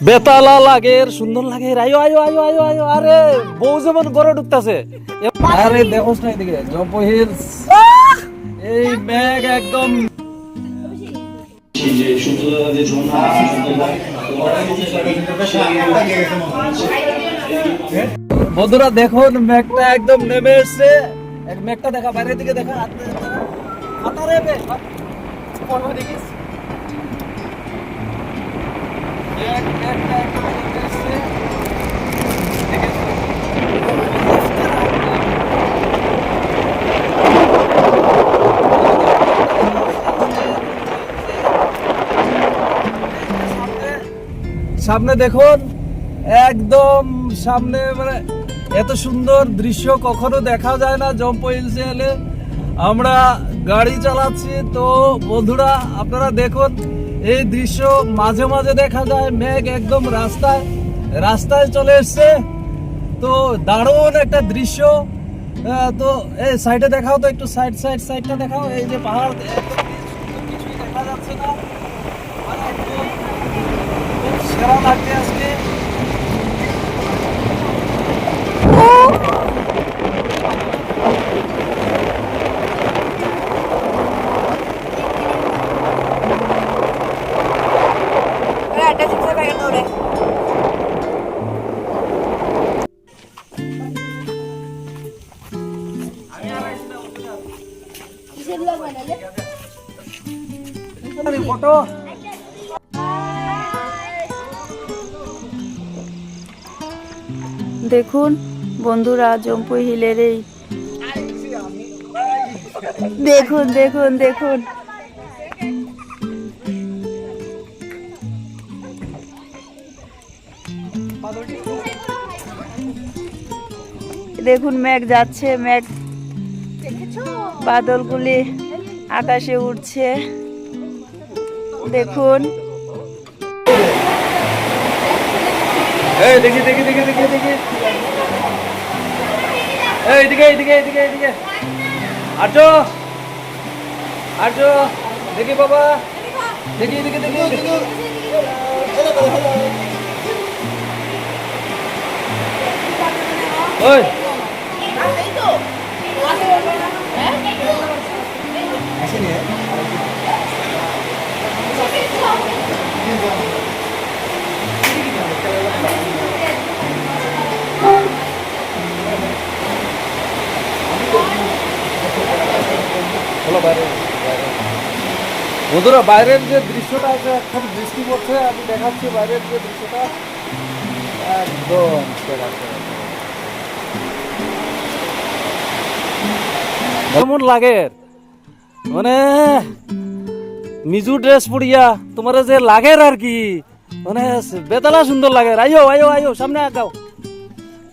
বেতালা লাগে সুন্দর লাগে আয়ো আয়ো আয়ো আয়ো আয়ো, আরে, বউ যেমন গড়ে ঢুকতেছে আরে দেখোস না এদিকে জম্প হিলস। এই ব্যাগ একদম। বন্ধুরা দেখুন মেঘটা একদম নেমে এসছে। মেঘটা দেখা, বাইরের দিকে দেখা। হাতারে দেখিস? সামনে দেখুন, একদম সামনে মানে এত সুন্দর দৃশ্য কখনো দেখা যায় না জম্প হিলসে এলে আমরা গাড়ি চালাচ্ছি, তো বন্ধুরা আপনারা দেখুন এই দৃশ্য মাঝে মাঝে দেখা যায়, মেঘ একদম রাস্তায় রাস্তায় চলে এসছে। তো দারুণ একটা দৃশ্য। তো এই সাইডে দেখাও তো, একটু সাইড সাইড সাইডটা দেখাও। এই যে পাহাড় কিছুই দেখা যাচ্ছে না। দেখুন বন্ধুরা জম্পুই হিলের এই দেখুন দেখুন দেখুন। দেখুন মেঘ যাচ্ছে মেঘ বাদলগুলি আকাশে উঠছে দেখুন। দেখি দেখি দেখি দেখি দেখি দেখি। বাবা। দেখি দেখি হলো বাইরে। বন্ধুরা, বাইরের যে দৃশ্যটা আছে এখন বৃষ্টি পড়ছে, আমি দেখাচ্ছি বাইরের যে দৃশ্যটা। একদম। কেমন লাগে? মানে মিজু ড্রেস পড়িয়া তোমার যে লাগের আর কি। মানে বেতালা সুন্দর লাগে। আইও আইও আইও সামনে আগাও।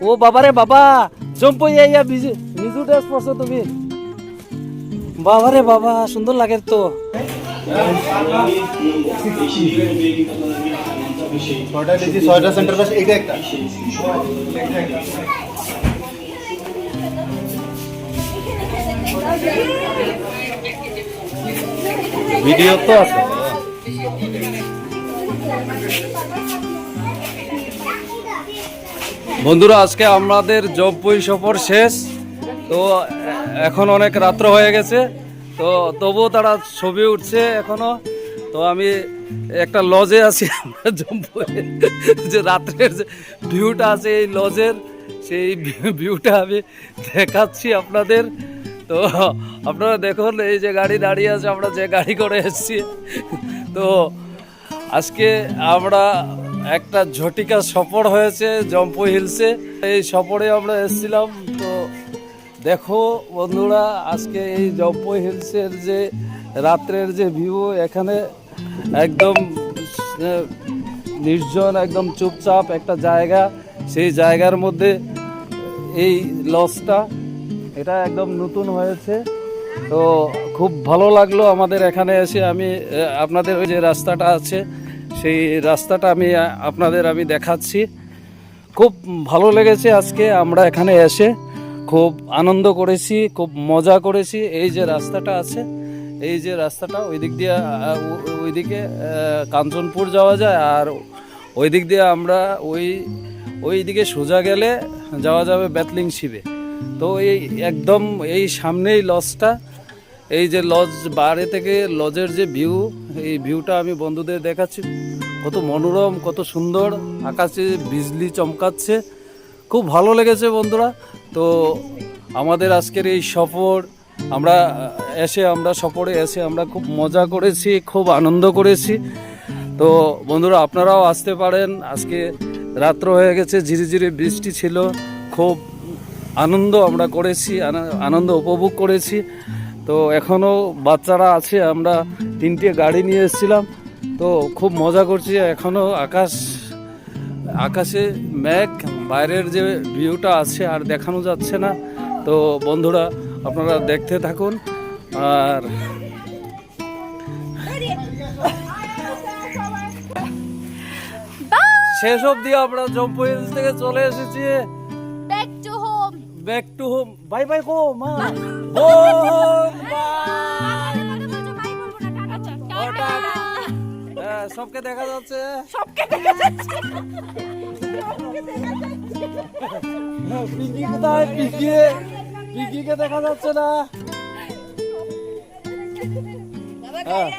ও বাবারে বাবা, জম্পই মিজু ড্রেস পরছো তুমি। বাবারে বাবা সুন্দর লাগে তো। ছয়টা সেন্টার পাস এইটা একটা। ভিডিও তো আছে। বন্ধুরা আজকে আমাদের জববই সফর শেষ। তো এখন অনেক রাত্র হয়ে গেছে, তো তবুও তারা ছবি উঠছে এখনও। তো আমি একটা লজে আছি, আমরা যে রাত্রের যে ভিউটা আছে এই লজের, সেই ভিউটা আমি দেখাচ্ছি আপনাদের। তো আপনারা দেখুন, এই যে গাড়ি দাঁড়িয়ে আছে, আমরা যে গাড়ি করে এসেছি। তো আজকে আমরা একটা ঝটিকা সফর হয়েছে জম্পু হিলসে। এই সফরে আমরা এসেছিলাম, তো দেখো বন্ধুরা, আজকে এই জম্পু হিলসের যে রাত্রের যে ভিউ এখানে একদম নির্জন, একদম চুপচাপ একটা জায়গা। সেই জায়গার মধ্যে এই লসটা এটা একদম নতুন হয়েছে। তো খুব ভালো লাগল আমাদের এখানে এসে। আমি আপনাদের ওই যে রাস্তাটা আছে, সেই রাস্তাটা আমি আপনাদের আমি দেখাচ্ছি। খুব ভালো লেগেছে আজকে আমরা এখানে এসে। খুব আনন্দ করেছি, খুব মজা করেছি। এই যে রাস্তাটা আছে, এই যে রাস্তাটা ওই দিক দিয়ে ওইদিকে কাঞ্চনপুর যাওয়া যায় আর ওই দিক দিয়ে আমরা ওই ওই দিকে সোজা গেলে যাওয়া যাবে ব্যাতলিং শিবে। তো এই একদম এই সামনেই লজটা, এই যে লজ বাইরে থেকে লজের যে ভিউ, এই ভিউটা আমি বন্ধুদের দেখাচ্ছি। কত মনোরম, কত সুন্দর, আকাশে বিজলি চমকাচ্ছে। খুব ভালো লেগেছে বন্ধুরা। তো আমাদের আজকের এই সফর, আমরা এসে, আমরা সফরে এসে আমরা খুব মজা করেছি, খুব আনন্দ করেছি। তো বন্ধুরা, আপনারাও আসতে পারেন। আজকে রাত্র হয়ে গেছে, ঝিরিঝিরি বৃষ্টি ছিল। খুব আনন্দ আমরা করেছি, আনা- আনন্দ উপভোগ করেছি। তো এখনও বাচ্চারা আছে, আমরা তিনটে গাড়ি নিয়ে এসেছিলাম। তো খুব মজা করছি এখনও আকাশ, আকাশে মেঘ বাইরের যে ভিউটা আছে আর দেখানো যাচ্ছে না তো বন্ধুরা আপনারা দেখতে থাকুন আর শেষ অবধি আমরা জম্পু হিলস থেকে চলে এসেছি। Back to home back to home bye bye গো মা। ও হ্যাঁ, সবকে দেখা যাচ্ছে। হ্যাঁ, পিঙ্কি কোথায়? পিঙ্কি? পিঙ্কিকে দেখা যাচ্ছে না। হ্যাঁ।